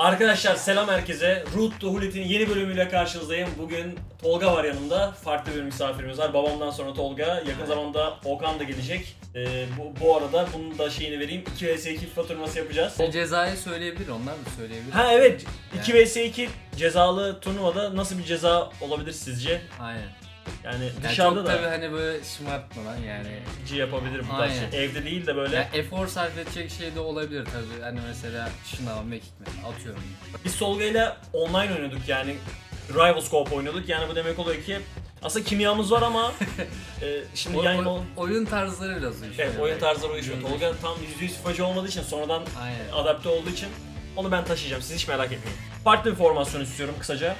Arkadaşlar selam herkese. Root to Hulit'in yeni bölümüyle karşınızdayım. Bugün Tolga var yanımda. Farklı bir misafirimiz var. Babamdan sonra Tolga. Yakın zamanda Okan da gelecek. Ee, bu, bu arada bunun da şeyini vereyim. 2 vs 2 FIFA turnuvası yapacağız. E, cezayı söyleyebilir, onlar da söyleyebilir. Ha evet. 2 vs 2 cezalı turnuvada nasıl bir ceza olabilir sizce? Aynen. Yani Yani dışarıda çok da tabii hani böyle şımartmadan yani. C yapabilir bu tarz Aynen. şey. Evde değil de böyle. Ya efor sarf edecek şey de olabilir tabii. Hani mesela şınav, mekik mi atıyorum. Biz Tolga ile online oynuyorduk yani. Rival Scope oynuyorduk. Yani bu demek oluyor ki aslında kimyamız var ama e, şimdi O- yan o- oyun tarzları biraz uyuşuyor. Evet, oyun tarzları uyuşuyor. Oyun- Tolga tam %100 FIFA'cı olmadığı için sonradan Aynen. adapte olduğu için onu ben taşıyacağım. Siz hiç merak etmeyin. Farklı bir formasyon istiyorum kısaca.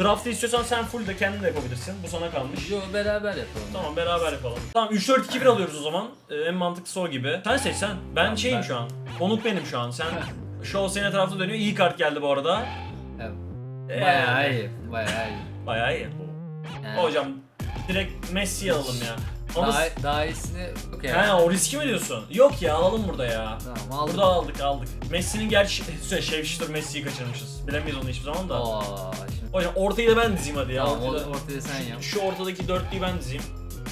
Draft'ı istiyorsan sen full de kendin de yapabilirsin. Bu sana kalmış. Yo beraber yapalım. Tamam beraber yapalım. Tamam 3-4-2-1 alıyoruz o zaman. Ee, en mantıklısı o gibi. Sen seç sen. Ben Tamam, şeyim ben- şu an. Konuk benim şu an. Sen Show senin etrafta dönüyor. İyi kart geldi bu arada. Evet. Ee, Bayağı iyi. Bayağı iyi. Bayağı iyi. Yani Hocam direkt Messi'yi alalım ya. Ama daha, daha iyisini yani. He o riski mi diyorsun? Yok ya alalım burada ya. Tamam aldım. Burada aldık aldık. Messi'nin gerçi şey Şevşitür Messi'yi kaçırmışız. Bilemeyiz onu hiçbir zaman da. Oo. Hocam ortayı da ben dizeyim hadi ya. Tamam ortada, ortaya, sen yap. Şu ortadaki dörtlüyü ben dizeyim.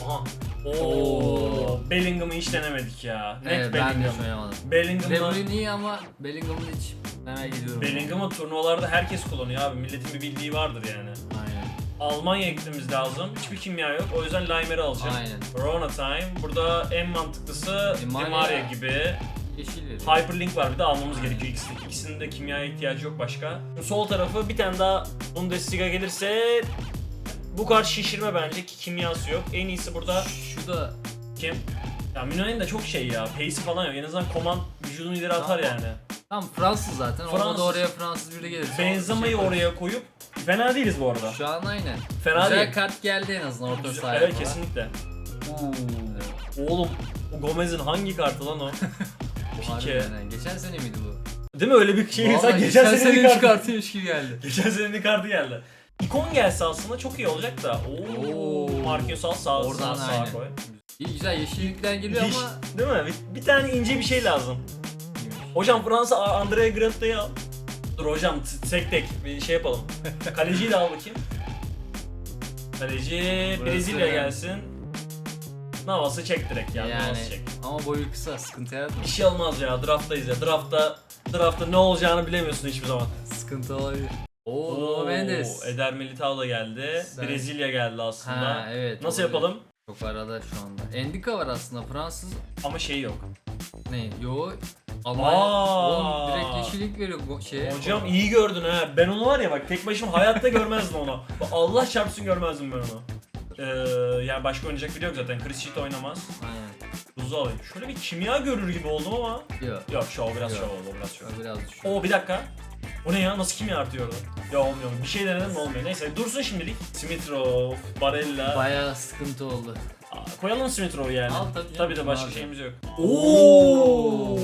Aha. Oo. Bellingham'ı hiç denemedik ya. Net Evet ben de Bellingham. De Bruyne iyi ama Bellingham'ı hiç merak ediyorum. Bellingham'ı turnuvalarda herkes kullanıyor abi. Milletin bir bildiği vardır yani. Aynen. Almanya'ya gitmemiz lazım. Hiçbir kimya yok. O yüzden Limer'ı alacağım. Aynen. Rona Time. Burada en mantıklısı Di Maria. Gibi. Yeşil veriyor. Hyperlink var bir de almamız gerekiyor ikisinin. İkisinin de kimyaya ihtiyacı yok başka. Sol tarafı bir tane daha Bundesliga gelirse bu kart şişirme bence ki kimyası yok. En iyisi burada Şu da kim? Ya Mino'nun da çok şey ya. Pace'i falan yok. En azından command vücudunu ileri atar Tamam. yani. tam Fransız zaten. Orada Fransız. da oraya Fransız biri gelir. Benzema'yı Şey oraya koyup fena değiliz bu arada. Şu an aynen. Fena Güzel değil. kart geldi en azından orta Güzel- sahaya Evet falan. kesinlikle. Oğlum o Gomez'in hangi kartı lan o? Pike. Harbiden. Geçen sene miydi bu? Değil mi öyle bir şey? Vallahi Sen geçen, senenin senenin kartı. çıkartıymış gibi geldi. Geçen senenin kartı geldi. İkon gelse aslında çok iyi olacak da. Oo, Oo. Marquinhos al sağ Oradan sağ, sağa aynen. koy. İyi güzel yeşillikten geliyor Hiç- ama Değil mi? Bir, bir tane ince bir şey lazım. Hocam Fransa A- Andrea Grant'ı al. Dur hocam t- tek tek bir şey yapalım. Kaleciyi de al bakayım. Kaleci Brezilya önemli. Gelsin. Navas'ı çek direkt yani. yani çek. ama boyu kısa sıkıntı yaratmaz. Bir şey olmaz ya drafttayız ya. Draftta draftta ne olacağını bilemiyorsun hiçbir zaman. Sıkıntı olabilir. Oo, Nuno Mendes. Eder Militao da geldi. Güzel. Brezilya geldi aslında. Ha evet. Nasıl olabilir. yapalım? Çok arada şu anda. Endika var aslında Fransız. Ama şey yok. Ne? Yo. Almanya. Aa. Oğlum direkt yeşillik veriyor bu şeye. Hocam iyi gördün ha. Ben onu var ya bak tek başıma hayatta görmezdim onu. Bak Allah çarpsın görmezdim ben onu. Ee, yani başka oynayacak biri yok zaten. Chris Sheet oynamaz. Aynen. Buzu alayım. Şöyle bir kimya görür gibi oldum ama. Yok. Yok o biraz Yok. şov oldu biraz şov. o Biraz düşük. Oo bir dakika. O ne ya? Nasıl kimya artıyor orada? Ya olmuyor. Bir şey denedim de olmuyor. Neyse dursun şimdilik. Simitrov, Barella. Bayağı sıkıntı oldu. Aa, Koyalım Simitrov'u yani. Al tabii canım, tabii de başka var. şeyimiz yok. Oo.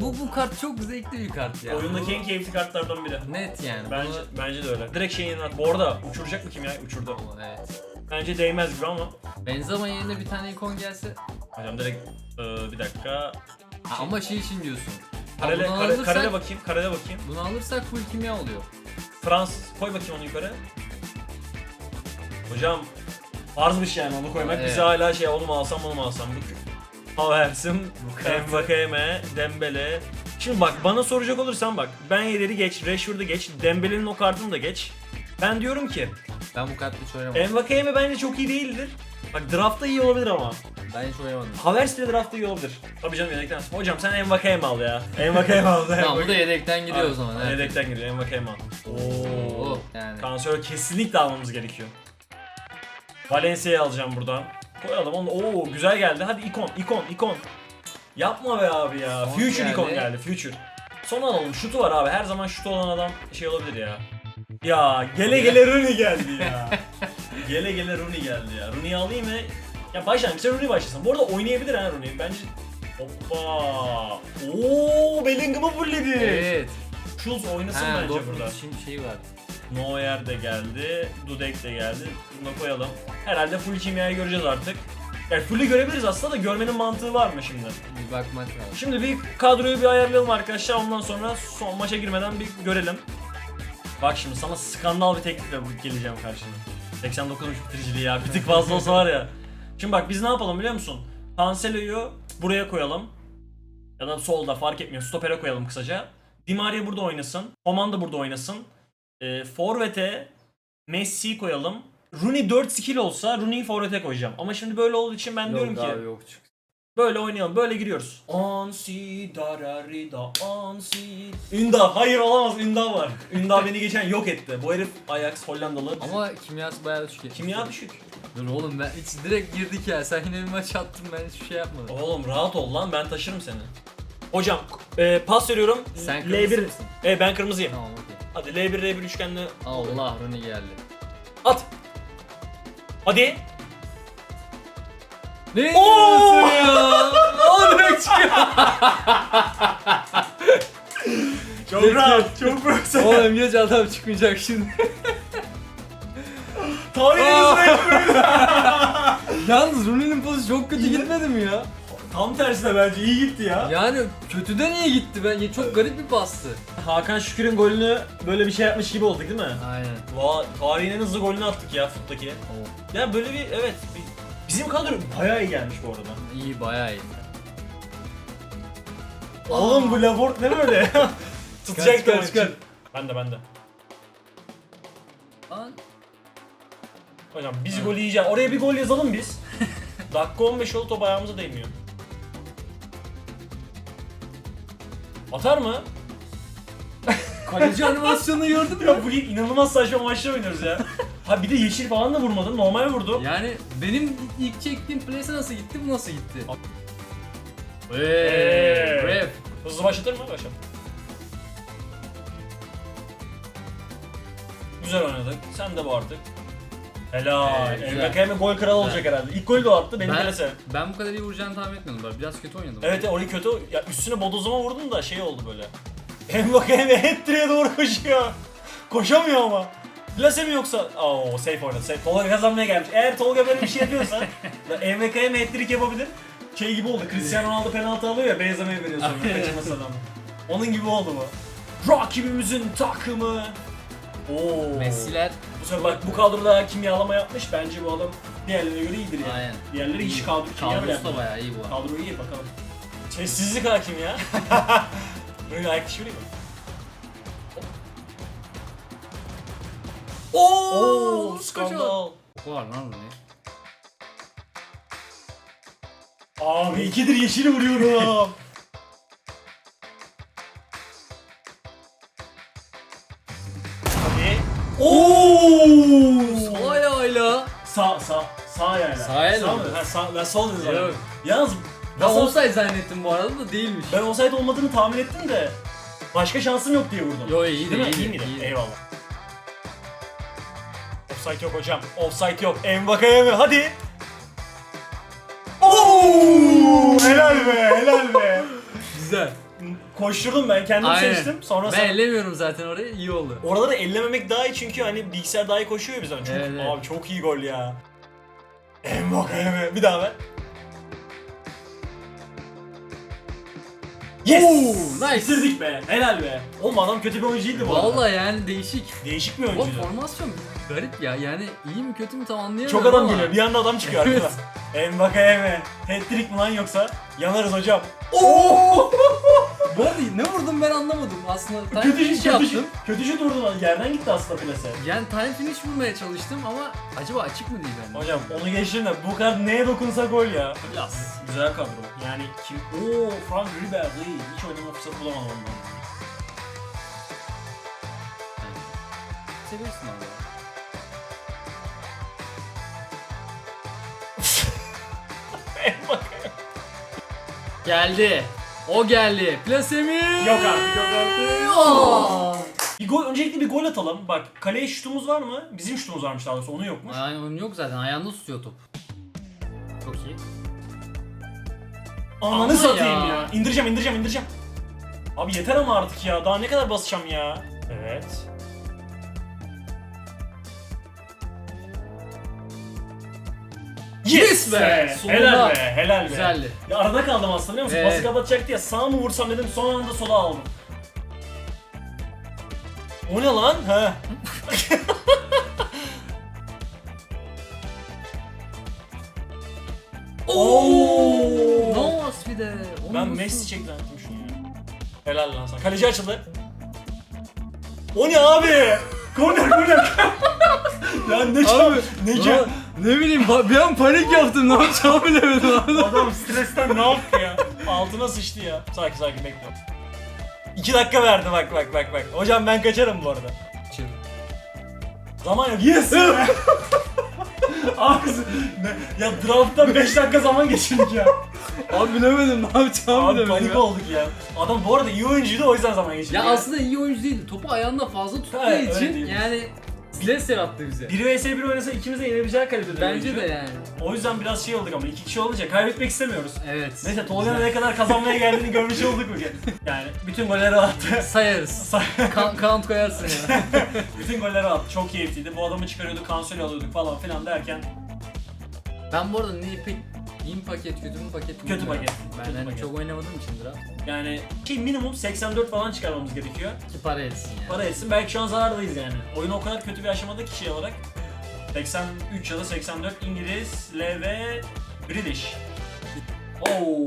Bu bu kart çok zevkli bir kart ya. Oyundaki en keyifli kartlardan biri. net yani. Bence Bunu- bence de öyle. Direkt şeyin. Bu arada uçuracak mı kimya? Uçurdu. Evet. Bence değmez gibi ama. Benzema yerine bir tane ikon gelse Hocam direkt ee, bir dakika. Ha, ama şey için diyorsun. Karele, bunu kare, alırsak, karele bakayım, karele bakayım. bunu alırsak full kimya oluyor. Fransız, koy bakayım onu yukarı. Hocam farzmış yani onu koymak. Evet. Bize hala şey onu mu alsam onu mu alsam. Bu Havertz'im, Mbakeme, Dembele. Şimdi bak bana soracak olursan bak ben Yedder'i geç, Rashford'u geç, Dembele'nin o kartını da geç. Ben diyorum ki Ben bu kartla hiç oynamadım. Mbakeme bence çok iyi değildir. Bak draftta iyi olabilir ama. Ben hiç oynamadım. Havertz de draftta iyi olabilir. Tabii canım yedekten. Hocam sen Mbakeme al ya. Mbakeme al. Tamam bu da yedekten gidiyor o zaman. Evet. Yedekten giriyor Mbakeme al. Oo. Yani. Kansör kesinlikle almamız gerekiyor. Valencia'yı alacağım buradan. Koyalım onu. Oo güzel geldi. Hadi ikon, ikon, ikon. Yapma be abi ya. Son Future geldi. ikon geldi. Future. Son alalım. Şutu var abi. Her zaman şutu olan adam şey olabilir ya. Ya gele gele Rooney geldi ya. gele gele Rooney geldi ya. Rooney'i alayım mı? Ya başlangıçta Rooney başlasın. Bu arada oynayabilir ha Rooney. Bence Hoppa. Oo Bellingham'ı fulledi. Evet. Schulz oynasın Ha, bence Dortmund burada. Şimdi şey var. Neuer de geldi, Dudek de geldi. Bunu da koyalım. Herhalde full kimyayı göreceğiz artık. Yani full'ü görebiliriz aslında da görmenin mantığı var mı şimdi? Bir bakmak lazım. Şimdi bir kadroyu bir ayarlayalım arkadaşlar. Ondan sonra son maça girmeden bir görelim. Bak şimdi sana skandal bir teklifle geleceğim karşına. 89 bitiriciliği ya. Bir tık fazla olsa var ya. Şimdi bak biz ne yapalım biliyor musun? Cancelo'yu buraya koyalım. Ya da solda fark etmiyor. Stopere koyalım kısaca. Di Maria burada oynasın. Coman da burada oynasın. E, Forvet'e Messi'yi koyalım. Rooney 4 skill olsa Rooney'i forvete koyacağım. Ama şimdi böyle olduğu için ben diyorum Yok ki abi yok çık. Böyle oynayalım. Böyle giriyoruz. Ansi dararida ansi. Ündav. Hayır olamaz. Ündav var. Ündav beni geçen yok etti. Bu herif Ajax Hollandalı. Ama kimyası bayağı düşük. kimya düşük. Dur oğlum ben hiç direkt girdik ya. Sen yine bir maç attın ben hiçbir şey yapmadım. Oğlum rahat ol lan ben taşırım seni. Hocam e, pas veriyorum. Sen kırmızı L1. mısın? E ben kırmızıyım. Tamam okey. Hadi L1 L1 üçgenle Allah Rooney geldi. at. Hadi. Ne Oo! diyorsun ya? O direkt çıkıyor. Çok Peki. rahat. Çok profesyonel. Oğlum geç adam çıkmayacak şimdi. Tarihin izleyin. Yalnız Rooney'nin pozu çok kötü gitmedi mi ya? Tam tersine bence iyi gitti ya. Yani kötüden iyi gitti ben. Çok garip bir pastı. Hakan Şükür'ün golünü böyle bir şey yapmış gibi olduk değil mi? Aynen. Vay tarihin en hızlı golünü attık ya futtaki. Ya böyle bir evet bizim kadro bayağı iyi gelmiş bu arada. İyi bayağı iyi. Oğlum bu Labort ne böyle? Tutacak da çıkar. Ben de ben de. Lan Hocam biz gol yiyeceğiz. Oraya bir gol yazalım biz. Dakika 15 oldu top ayağımıza değmiyor. Atar mı? kaleci animasyonunu gördün mü? Ya bugün inanılmaz saçma maçlar oynuyoruz ya. ha bir de yeşil falan da vurmadım. Normal vurdu. Yani benim ilk çektiğim plase nasıl gitti bu nasıl gitti? Eee. Eee. Hızlı başlatır mı? Başlat. Güzel oynadık. Sen de bu artık. Helal. Ee, güzel. Gol kralı olacak herhalde. İlk golü de o attı. Benim Ben, ben bu kadar iyi vuracağını tahmin etmiyordum. Ben biraz kötü oynadım. Evet orayı kötü. Ya üstüne bodozuma vurdum da şey oldu böyle. Mbakeme hat-trick'e doğru koşuyor. Koşamıyor ama. Plase mi yoksa? Oo safe oynadı. Safe. Tolga kazanmaya gelmiş. Eğer Tolga böyle bir şey yapıyorsa MVK'ye hat-trick yapabilir. Şey gibi oldu. Cristiano Ronaldo penaltı alıyor ya Benzema'ya veriyor sonra kaçırması adam. Onun gibi oldu bu. Rakibimizin takımı. Oo. Messi'ler Bu sefer bak bu kadroda kimyalama yapmış. Bence bu adam diğerlerine göre iyidir yani. Aynen. Diğerleri hiç kadro kimya bile kadrosu da yapmıyor. bayağı iyi bu. Kadro iyi bakalım. Sessizlik hakim ya. Böyle ayak vereyim mi? Oo, skandal. Var lan Rooney. Abi ikidir yeşil vuruyorum. Hadi. Oo! Sol ayağıyla. Sağ sağ sağ ayağıyla. Sağ Sağ mı? mı? Ha sağ ben sol dedim zaten. Yok. Yalnız Ben nasıl- offside zannettim bu arada da değilmiş. ben offside olmadığını tahmin ettim de başka şansım yok diye vurdum. Yo iyiydi Değil mi? iyiydi. İyi miydi? iyiydi. Eyvallah. Offside yok hocam. Offside yok. Envakaya mı? Hadi. Oo! Helal be, helal be. Güzel. Koşturdum ben kendim Aynen. seçtim. Sonra Ben sen... ellemiyorum zaten orayı iyi oldu. Oraları ellememek daha iyi çünkü hani bilgisayar daha iyi koşuyor ya bizden. Çok, Evet, evet. Abi çok iyi gol ya. Envakaya mı? Bir daha ver. Yes! Oo, nice. Bitirdik be. Helal be. Oğlum adam kötü bir oyuncu değildi bu arada. Vallahi yani değişik. Değişik bir O oyuncuydu. formasyon garip ya. Yani iyi mi kötü mü tam anlayamıyorum Çok adam ama. geliyor. Bir anda adam çıkıyor arkadan. Mbakaya mı? Hat-trick mi lan yoksa? Yanarız hocam. Oo! Bu arada ne vurdum ben anlamadım. Aslında time kötü finish şut, kötü yaptım. şut. Kötü şut vurdun lan. Yerden gitti aslında plase. Yani time finish vurmaya çalıştım ama acaba açık mı değil bende? Hocam onu geçtim de bu kadar neye dokunsa gol ya. Klas. Güzel kadro. Yani kim? Oo Frank Ribery. Hiç oynama fırsatı bulamadım ondan. Seviyorsun abi. Geldi. O geldi. Plase mi? Yok artık yok artık. Aa! Bir gol, öncelikle bir gol atalım. Bak kaleye şutumuz var mı? Bizim şutumuz varmış daha doğrusu. Onu yokmuş. Yani onun yok zaten. Ayağında tutuyor top. Çok iyi. Ananı Ama satayım ya. ya. İndireceğim indireceğim indireceğim. Abi yeter ama artık ya. Daha ne kadar basacağım ya. Evet. Yes be! Sonunda. Helal be, helal be. Güzeldi. Ya arada kaldım aslında biliyor musun? Evet. Pası kapatacaktı ya sağ mı vursam dedim son anda sola aldım. O ne lan? Ha. Oo! Navas bir de. Onu Ben nasıl- Messi çeklendim şunu ya. Helal lan sana. Kaleci açıldı. O ne abi? Korner korner. ya ne çab ne çab ne bileyim ba- bir an panik yaptım ne yapacağımı bilemedim abi. Adam stresten ne yaptı ya? Altına sıçtı ya. Sakin sakin bekle. İki dakika verdi bak bak bak bak. Hocam ben kaçarım bu arada. Zaman yok. Yes! Abi ne? Ya draft'tan 5 dakika zaman geçirdik ya. Abi bilemedim ne yapacağımı Abi bilemedim. panik ya. olduk ya. Adam bu arada iyi oyuncuydu o yüzden zaman geçirdik. Ya aslında iyi oyuncu değildi. Topu ayağında fazla tuttuğu öyle için değil. yani stres yarattı bize. 1 vs 1 oynasa ikimiz de yenebileceği kalitede. Bence oyuncu. de yani. O yüzden biraz şey olduk ama iki kişi olunca kaybetmek istemiyoruz. Evet. Neyse Tolga'nın ne kadar kazanmaya geldiğini görmüş olduk bugün. Yani bütün golleri attı. Sayarız. Ka- count koyarsın ya. bütün golleri attı. Çok keyifliydi. Bu adamı çıkarıyorduk, kansöl alıyorduk falan filan derken ben bu arada ne pek iyi mi paket, kötü mü paket Kötü bilmiyorum. paket, Ben kötü hani paket. çok oynamadığım için draft. yani şey minimum 84 falan çıkarmamız gerekiyor. Ki para etsin yani. Para etsin. Belki şu an zarardayız yani. Oyun o kadar kötü bir aşamada ki şey olarak. 83 ya da 84 İngiliz, L ve British. Oo.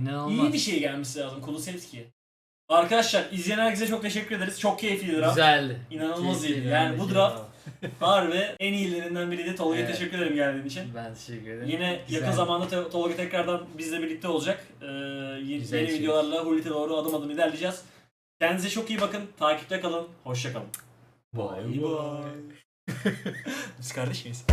İnanılmaz. İyi bir şey gelmesi lazım Kulusevski. Arkadaşlar izleyen herkese çok teşekkür ederiz. Çok keyifliydi draft. Güzeldi. İnanılmaz Keyifliydi iyiydi. Yani bu bence. Draft harbi en iyilerinden biriydi. Tolga'ya Evet. teşekkür ederim geldiğin için. Ben teşekkür ederim. Yine Güzel. yakın zamanda te- Tolga tekrardan bizle birlikte olacak. Ee, yeni, Güzel yeni şey. videolarla Hulit'e doğru adım adım ilerleyeceğiz. Kendinize çok iyi bakın. Takipte kalın. Hoşça kalın. Bye Biz kardeş miyiz?